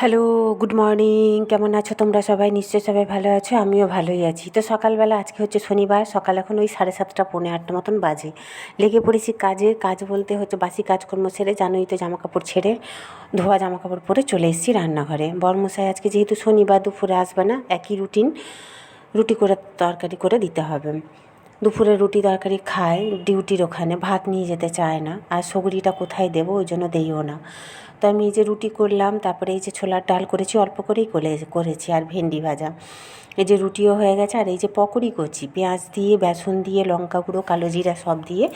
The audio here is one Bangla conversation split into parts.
Hello, good morning. কেমন আছো তোমরা সবাই? নিশ্চয়ই সবাই ভালো আছো, আমিও ভালোই আছি। তো সকালবেলা আজকে হচ্ছে শনিবার, সকাল এখন ওই সাড়ে সাতটা, পৌনে আটটা মতন বাজে। লেগে পড়েছি কাজে, কাজ বলতে হচ্ছে বাসি কাজকর্ম সেরে জানোই তো জামা কাপড় ছেড়ে, ধোয়া জামা কাপড় পরে চলে এসেছি রান্নাঘরে। বর্মশাই আজকে যেহেতু শনিবার, দুপুরে আসবে না, একই রুটিন, রুটি করে তরকারি করে দিতে হবে। দুপুরে রুটি তরকারি খায়, ডিউটির ওখানে, ভাত নিয়ে যেতে চায় না, আর সগরিটা কোথায় দেবো, ওই জন্য দেইও না। তো আমি এই যে রুটি করলাম, তারপরে এই যে ছোলার ডাল করেছি, অল্প করেই করে করেছি, আর ভেন্ডি ভাজা। এই যে রুটিও হয়ে গেছে, আর এই যে পকোড়ি করছি, পেঁয়াজ দিয়ে, বেসন দিয়ে, লঙ্কা গুঁড়ো, কালো জিরা সব দিয়ে,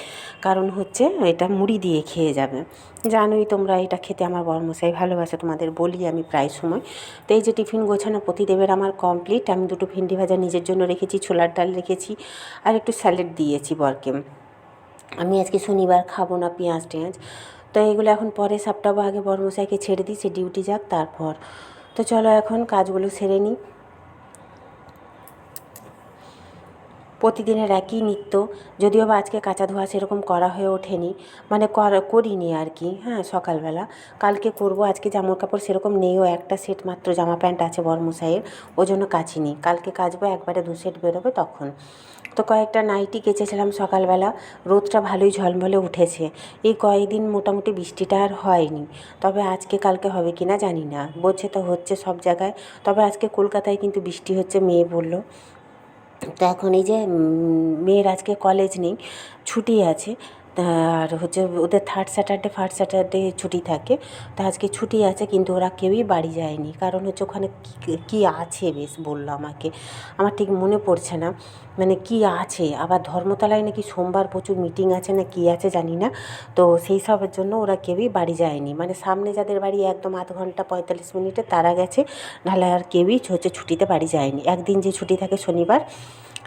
কারণ হচ্ছে এটা মুড়ি দিয়ে খেয়ে যাবে। জানোই তোমরা এটা খেতে আমার বড়মশাই ভালোবাসে, তোমাদের বলি আমি প্রায় সময়। তো এই যে টিফিন গোছানো প্রতিদেবের আমার কমপ্লিট, আমি দুটো ভেন্ডি ভাজা নিজের জন্য রেখেছি, ছোলার ডাল রেখেছি, আর একটু স্যালাড দিয়েছি বরকে। আমি আজকে শনিবার খাব না পেঁয়াজ টেঁয়াজ তো এগুলো এখন পরে সাপটাবো, আগে বড়মশাইকে ছেড়ে দিই, সে ডিউটি যাক, তারপর। তো চলো এখন কাজগুলো সেরে নিই। প্রতিদিনের একই নিত্য, যদিও বা আজকে কাঁচা ধোয়া সেরকম করা হয়ে ওঠেনি মানে করা, করিনি আর কি হ্যাঁ সকালবেলা। কালকে করব, আজকে জামা কাপড় সেরকম নেইও একটা সেট মাত্র জামা প্যান্ট আছে বর্মশাইয়ের, ওই জন্য কাচিনি। কালকে কাচবো একবারে দু সেট বেরোবে তখন। তো কয়েকটা নাইটি কেচেছিলাম সকালবেলা। রোদটা ভালোই ঝলমলে উঠেছে। এই কয়েকদিন মোটামুটি বৃষ্টিটা আর হয়নি। তবে আজকে কালকে হবে কিনা জানি না। বলছে তো হচ্ছে সব জায়গায়। তবে আজকে কলকাতায় কিন্তু বৃষ্টি হচ্ছে, মেয়ে বলল। তো এখন এই যে মেয়ের আজকে কলেজ নেই, ছুটি আছে। আর হচ্ছে ওদের থার্ড স্যাটারডে ফার্স্ট স্যাটারডে ছুটি থাকে। তো আজকে ছুটি আছে কিন্তু ওরা কেউই বাড়ি যায়নি। কারণ হচ্ছে ওখানে কী আছে বেশ বলল আমাকে। আমার ঠিক মনে পড়ছে না। মানে কী আছে? আবার ধর্মতলায় নাকি সোমবার প্রচুর মিটিং আছে না কী আছে জানি না। তো সেই সবের জন্য ওরা কেউই বাড়ি যায়নি। মানে সামনে যাদের বাড়ি একদম আধ ঘণ্টা পঁয়তাল্লিশ মিনিটে তারা গেছে। নাহলে আর কেউই হচ্ছে ছুটিতে বাড়ি যায়নি। একদিন যে ছুটি থাকে শনিবার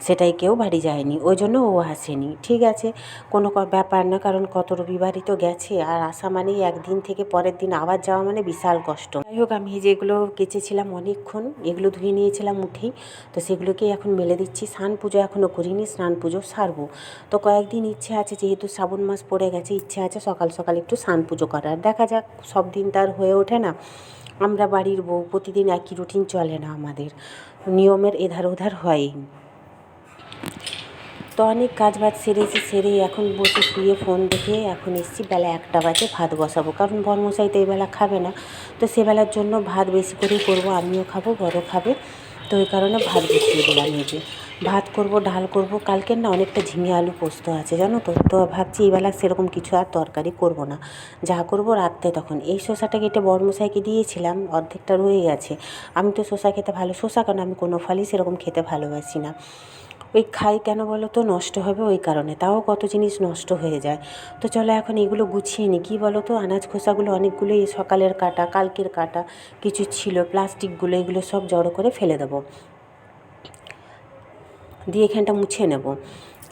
সেটাই কেউ বাড়ি যায়নি, ওই জন্য ও আসেনি, ঠিক আছে? কোনো ব্যাপার না, কারণ কত রবিবারই তো গেছে, আর আসা মানেই একদিন থেকে পরের দিন আবার যাওয়া মানে বিশাল কষ্ট। যাই হোক, আমি যেগুলো কেচেছিলাম অনেকক্ষণ, এগুলো ধুয়ে নিয়েছিলাম উঠেই, তো সেগুলোকেই এখন মেলে দিচ্ছি, স্নান পুজো এখনও করিনি, স্নান পুজো সারবো। তো কয়েকদিন ইচ্ছে আছে, যেহেতু শ্রাবণ মাস পড়ে গেছে, ইচ্ছে আছে সকাল সকাল একটু স্নান পুজো করার। দেখা যাক, সব দিন তার হয়ে ওঠে না। আমরা বাড়ির বউ, প্রতিদিন একই রুটিন চলে না আমাদের। নিয়মের এধার ওধার হয়ই। তো অনেক কাজ বাজ সেরেছি সেরে এখন বসে শুয়ে ফোন দেখে এখন এসেছি। বেলা একটা বাজে, ভাত বসাবো। কারণ বর্মশাই তো বেলা খাবে না। তো সেবেলার জন্য ভাত বেশি করেই করব, আমিও খাব, বড় খাবে। তো ওই কারণে ভাত বসিয়ে দিলাম নিজে ভাত করব, ডাল করব, কালকের না অনেকটা ঝিঙে আলু পোস্ত আছে, জানো তো? তো ভাবছি এইবেলা সেরকম কিছু আর তরকারি করব না। যা করব রাত্রে তখন। এই শশাটা কেটে বড়মশাইকে দিয়েছিলাম, অর্ধেকটা রয়ে গেছে। আমি তো শশা খেতে ভালো শশা কেন আমি কোনো ফলই সেরকম খেতে ভালোবাসি না। ওই খাই কেন বলো তো? নষ্ট হবে ওই কারণে। তাও কত জিনিস নষ্ট হয়ে যায়। তো চলো এখন এগুলো গুছিয়ে নিই কী বলো তো? আনাজ খোসাগুলো অনেকগুলো এই সকালের কাটা, কালকের কাটা কিছু ছিল। প্লাস্টিকগুলো, এগুলো সব জড়ো করে ফেলে দেবো। দিয়ে এখানটা মুছে নেব।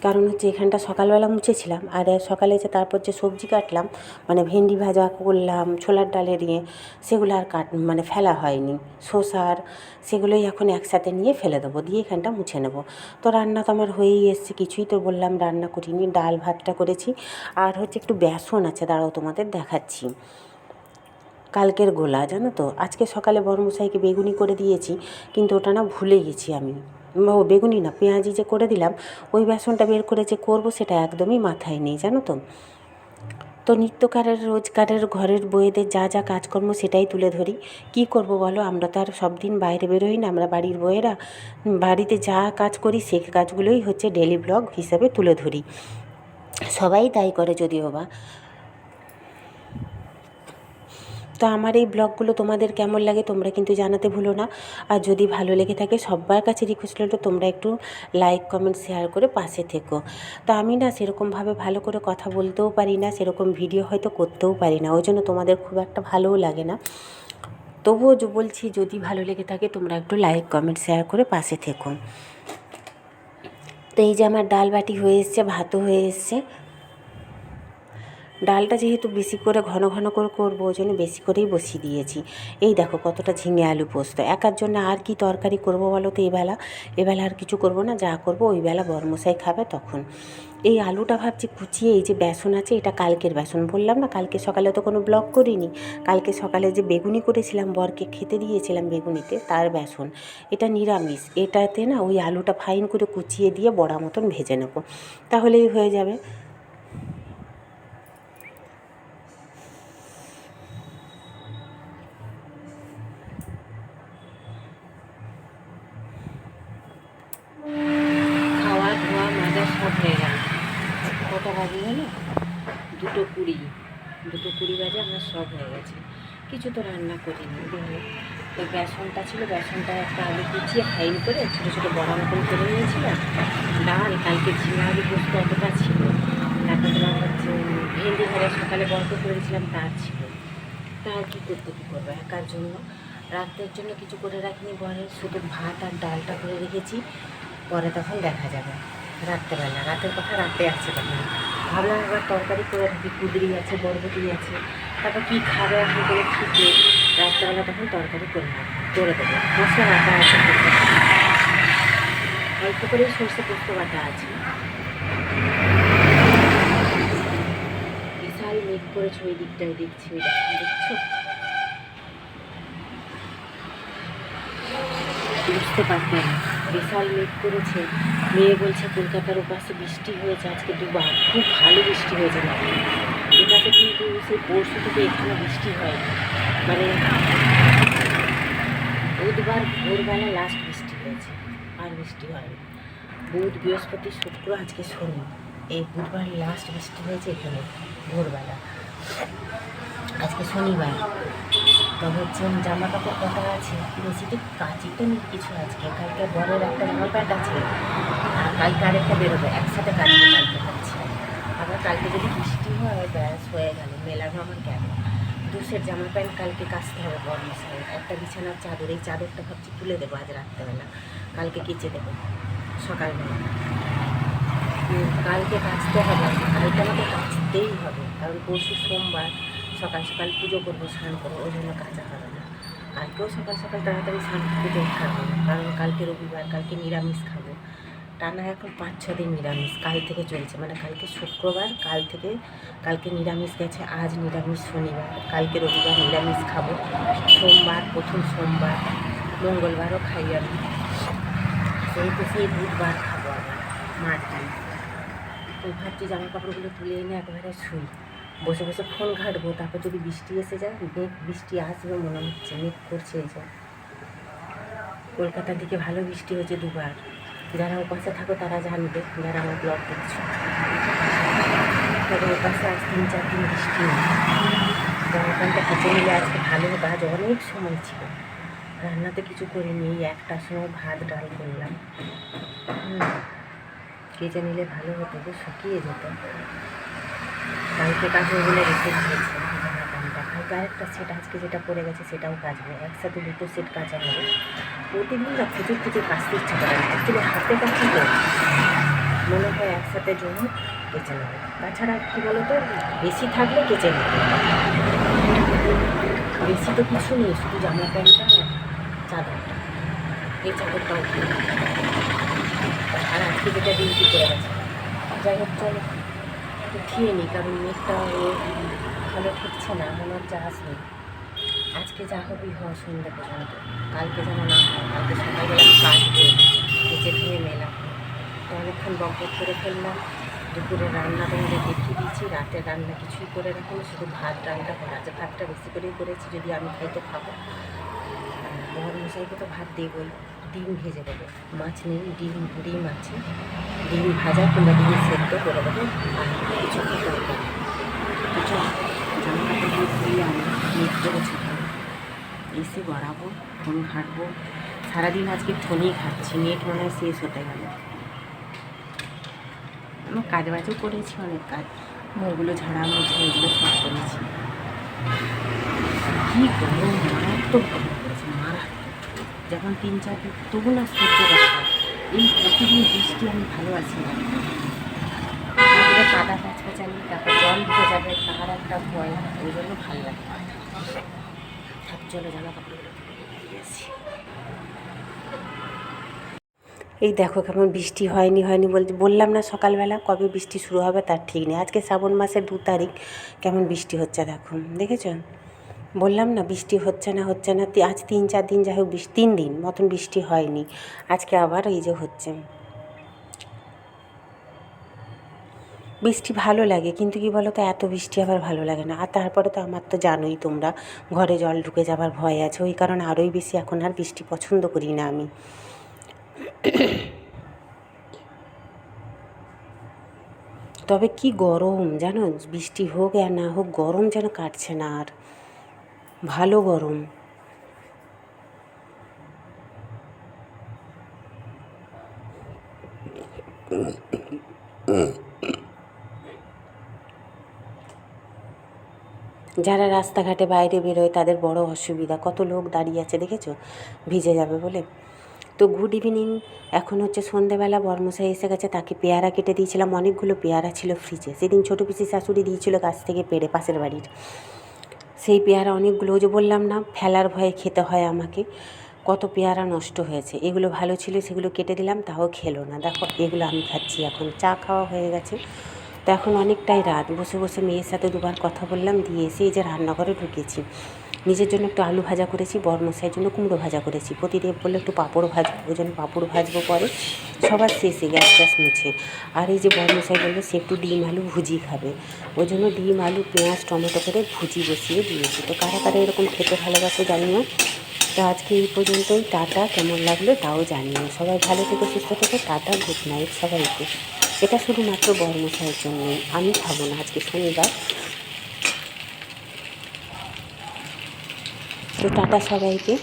কারণ হচ্ছে এখানটা সকালবেলা মুছেছিলাম। আর সকালে যে তারপর যে সবজি কাটলাম মানে ভেন্ডি ভাজা করলাম, ছোলার ডালে দিয়ে, সেগুলো আর কাট মানে ফেলা হয়নি। শসার সেগুলোই এখন একসাথে নিয়ে ফেলে দেবো, দিয়ে এখানটা মুছে নেব। তো রান্না তো আমার হয়েই এসছে, কিছুই তো বললাম রান্না করিনি, ডাল ভাতটা করেছি। আর হচ্ছে একটু বেসন আছে, দাঁড়াও তোমাদের দেখাচ্ছি। কালকের গোলা, জানো তো? আজকে সকালে বড়মশাইকে বেগুনি করে দিয়েছি, কিন্তু ওটা না ভুলে গেছি আমি। ও বেগুনি না, পেঁয়াজি যে করে দিলাম, ওই বেসনটা বের করে যে করব সেটা একদমই মাথায় নেই, জানো তো? তো নিত্যকারের রোজগারের ঘরের বইয়েদের যা যা কাজকর্ম সেটাই তুলে ধরি। কি করব বলো? আমরা তো আর সব দিন বাইরে বেরোই না, আমরা বাড়ির বইয়েরা। বাড়িতে যা কাজ করি সে কাজগুলোই হচ্ছে ডেলি ব্লগ হিসাবে তুলে ধরি। সবাই তাই করে যদিও বা। তো আমার এই ব্লগগুলো তোমাদের কেমন লাগে তোমরা কিন্তু জানাতে ভুলো না। আর যদি ভালো লেগে থাকে সবার কাছে রিকোয়েস্ট হলো তোমরা একটু লাইক কমেন্ট শেয়ার করে পাশে থেকো। তো আমি না সেরকমভাবে ভালো করে কথা বলতেও পারি না, সেরকম ভিডিও হয়তো করতেও পারি না, ওই জন্য তোমাদের খুব একটা ভালোও লাগে না। তবুও বলছি যদি ভালো লেগে থাকে তোমরা একটু লাইক কমেন্ট শেয়ার করে পাশে থেকো। তো এই যে আমার ডাল বাটি হয়ে এসছে, ভাতও হয়ে এসছে। ডালটা যেহেতু বেশি করে ঘন ঘন করে করব, ওই জন্য বেশি করেই বসিয়ে দিয়েছি। এই দেখো কতটা ঝিঙে আলু পোস্ত। একার জন্য আর কি তরকারি করব বলো তো এবেলা? এবেলা আর কিছু করব না, যা করব ওই বেলা বরমশাই খাবে তখন। এই আলুটা ভাবছি কুচিয়ে, এই যে বেসন আছে, এটা কালকের বেসন। বললাম না, কালকে সকালে তো কোনো ব্লগ করিনি। কালকে সকালে যে বেগুনি করেছিলাম, বরকে খেতে দিয়েছিলাম বেগুনিতে, তার বেসন। এটা নিরামিষ। এটাতে না ওই আলুটা ফাইন করে কুচিয়ে দিয়ে বড়া মতন ভেজে নেব। তাহলেই হয়ে যাবে। সব হয়ে গেছে। কিছু তো রান্না করিনি। দেখো ওই বেসনটা ছিল, বেসনটা একটা আলু কুচিয়ে ফাইন করে ছোটো ছোটো বড়া মতন করে নিয়েছিলাম। ডাল, কালকে ঝিঙা আলু পোস্ত অতটা ছিল তারপর তোমার হচ্ছে ভেন্ডি ঘরে সকালে বরফ করেছিলাম তার ছিল। তা কী করতে, কী করব? একার জন্য। রাতের জন্য কিছু করে রাখিনি বরের। শুধু ভাত আর ডালটা করে রেখেছি। পরে তখন দেখা যাবে। রাত্রেবেলা। রাতের কথা রাতে আসছে তখন। ভাবলাম এবার তরকারি করে রাখি। কুদরি আছে, বরবটি আছে। তারপর কী খাবে এখন করে নেই রাত্রেবেলা তখন তরকারি করে করে দেবো। মশলা বাটা আছে অল্প করে সর্ষে পোস্ত বাটা আছে। বিশাল মেঘ করেছে ওই দিকটায় দেখছি ওই দেখো, দেখছ? বুঝতে পারবে না। বিশাল মেঘ করেছে। মেয়ে বলছে কলকাতার ওপাশে বৃষ্টি হয়েছে আজকে দুবার। খুব ভালো বৃষ্টি হয়েছে। না কিন্তু সেই পরশু থেকে একটু বৃষ্টি হয়। মানে বুধবার ভোরবেলা লাস্ট বৃষ্টি হয়েছে, আর বৃষ্টি হয়নি। বুধ, বৃহস্পতি, শুক্র, আজকে শনি। এই বুধবার লাস্ট বৃষ্টি হয়েছে এখানে ভোরবেলা। আজকে শনিবার। তো হচ্ছে জামা কাপড় কটা আছে, বেশি তো কাচি তো নেই কিছু আজকে। কালকে বড়ের একটা জামা প্যান্ট আছে, আর কালকে আরেকটা বেরোবে, একসাথে কালকে। আবার কালকে যদি বৃষ্টি হয়, ব্যাস হয়ে গেল। মেলানো আমার কেন? দুশের জামা প্যান্ট কালকে কাচতে হবে বড় মশাই একটা বিছানার চাদর, এই চাদরটা ভাবছি তুলে দেবো আজ রাত্রেবেলা। কালকে কেচে দেবো সকালবেলা কালকে কাচতে হবে কালকে আমাকে কাচতেই হবে, কারণ পরশু সোমবার সকাল সকাল পুজো করব, স্নান করব, ওই জন্য কাঁচা হবে না। কালকেও সকাল সকাল তাড়াতাড়ি স্নান পুজো হবে কারণ কালকে রবিবার, কালকে নিরামিষ খাব। টানা এখন পাঁচ, ছ দিন নিরামিষ। কাল থেকে চলছে মানে কালকে শুক্রবার, কাল থেকে কালকে নিরামিষ গেছে, আজ নিরামিষ শনিবার, কালকে রবিবার নিরামিষ খাব। সোমবার, প্রথম সোমবার, মঙ্গলবারও খাই আমি। সেই তো সেই বুধবার খাব আবার মাছ ওই ভাবছি জামা কাপড়গুলো তুলে এনে একবারে শুই। বসে বসে ফোন ঘাটবো, তারপর যদি বৃষ্টি এসে যায় মেঘ বৃষ্টি আসবে মনে হচ্ছে, মেঘ করছে এই যে। কলকাতার দিকে ভালো বৃষ্টি হয়েছে দুবার। যারা ওপাশে থাকো তারা জানবে যারা আমার ব্লগ দেখছ তবে ওপাশে আজ তিন চার দিন বৃষ্টি নেই। জামা প্যান্টটা কেচে নিলে আজকে ভালো আজ অনেক সময় ছিল। রান্নাতে কিছু করিনি এই একটার সময় ভাত, ডাল করলাম। কেচে নিলে ভালো হতো যে শুকিয়ে যেত। কালকে কাজে ওগুলো রেখে দিয়েছে। আরেকটা সেট আজকে যেটা পরে গেছে সেটাও কাচবো একসাথে দুটো সেট কাচা হবে। প্রতিদিন না খুঁজে খুঁজে কাচতে ইচ্ছা করে না। অ্যাকচুয়ালি হাতে তো মনে হয় একসাথে জন্য কেচে নেবে। তাছাড়া কী বলো তো বেশি থাকলে কেচে নেবে। বেশি তো কিছু নেই, শুধু জামা প্যান্টটা চাদরটা এই চাদরটাও আর আজকে যেটা ডিউটি করে গেছে। যাই হোক, চলো, উঠিয়ে নিই কারণ মেঘটা ভালো ঠেকছে না, মনে হচ্ছে আসবে আজকে যা হবেই হওয়া সন্ধ্যা পর্যন্ত কালকে যেন না হয়, কালকে সকালবেলা আমি কাটবো কেচে ধুয়ে মেলা তো অনেকক্ষণ বকবক করে ফেললাম। দুপুরে রান্না তোমাদের দেখিয়ে দিয়েছি, রাতে রান্না কিছুই করে রাখিনি, শুধু ভাত রান্না করা। আছে ভাতটা বেশি করেই করেছি, যদি আমি খাই তো খাব। বড় মশাইকে তো ভাত দেবই ডিম ভেজে দেবো। মাছ নেই, ডিম ডিম আছে। ডিম ভাজা কিংবা ডিম সেদ্ধ করে দেবো। আর কিছু কিছু আমি করেছি এসে গড়াবো ফোন ঘাঁটবো। সারাদিন আজকে ফোনই ঘাঁটছি নেট মনে হয় শেষ হতে গেল। আমি কাজ বাজও করেছি, অনেক কাজ। মুখগুলো ঝাড়া মুছে এগুলো সব করেছি। কী গরম মারাত্মক গরম করেছে, মারাত্মক। যখন তিন চার তবু না সহ্য করা এই প্রতিদিন বৃষ্টি আমি ভালোবাসি না। তারপরে কাদা প্যাচপ্যাচানি তারপর জল ঢুকে যাবে, তার একটা ভয়, ওই জন্য ভালো লাগে। চলো জামা। এই দেখো কেমন বৃষ্টি হয়নি হয়নি বলতে বললাম না সকালবেলা কবে বৃষ্টি শুরু হবে, তার ঠিক নেই। আজকে শ্রাবণ মাসের দু তারিখ, কেমন বৃষ্টি হচ্ছে দেখো, দেখেছ? বললাম না বৃষ্টি হচ্ছে না হচ্ছে না আজ তিন চার দিন যাই হোক তিন দিন মতন বৃষ্টি হয়নি। আজকে আবার এই যে হচ্ছে। বৃষ্টি ভালো লাগে, কিন্তু কি বলো তো এত বৃষ্টি আবার ভালো লাগে না। আর তারপরে তো আমার তো জানোই তোমরা, ঘরে জল ঢুকে যাবার ভয় আছে। ওই কারণে আরোই বেশি এখন আর বৃষ্টি পছন্দ করি না আমি। তবে কি গরম জানো? বৃষ্টি হোক আর না হোক, গরম যেন কাটছে না আর। ভালো গরম। যারা রাস্তাঘাটে বাইরে বেরোয়, তাদের বড় অসুবিধা। কত লোক দাঁড়িয়ে আছে, দেখেছ? ভিজে যাবে বলে। তো গুড ইভিনিং এখন হচ্ছে সন্ধেবেলা, বর্মশাই এসে গেছে, তাকে পেয়ারা কেটে দিয়েছিলাম। অনেকগুলো পেয়ারা ছিল ফ্রিজে সেদিন ছোটো পিসি শাশুড়ি দিয়েছিল গাছ থেকে পেড়ে পাশের বাড়ির। সেই পেয়ারা অনেকগুলো যে বললাম না, ফেলার ভয়ে খেতে হয় আমাকে। কত পেয়ারা নষ্ট হয়েছে। এগুলো ভালো ছিল, সেগুলো কেটে দিলাম, তাও খেলো না। দেখো, এগুলো আমি খাচ্ছি এখন। চা খাওয়া হয়ে গেছে। তো এখন অনেকটাই রাত। বসে বসে মেয়ের সাথে দুবার কথা বললাম, দিয়ে এসে এই যে রান্নাঘরে ঢুকেছি। নিজের জন্য একটু আলু ভাজা করেছি, বরমশাইয়ের জন্য কুমড়ো ভাজা করেছি। প্রতিদেব বললে একটু পাঁপড় ভাজবো, ওই জন্য পাঁপড় ভাজবো পরে। সবার শেষে গ্যাস ট্যাস মুছে। আর এই যে বরমশাই বলল সে একটু ডিম আলু ভুজি খাবে। ওই জন্য ডিম, আলু, পেঁয়াজ, টমেটো করে ভুজি বসিয়ে দিয়েছি। তো কারা কারা এরকম খেতে ভালোবাসে জানিও? তো আজকে এই পর্যন্তই। টাটা, কেমন লাগল তাও জানিও। সবাই ভালো থেকে, সুস্থ থেকে। টাটা গুড নাইট সবাইকে। এটা শুধুমাত্র বর্মশাইয়ের জন্যই আমি খাব না আজকে শনিবার। তো টাটা সবাইকে।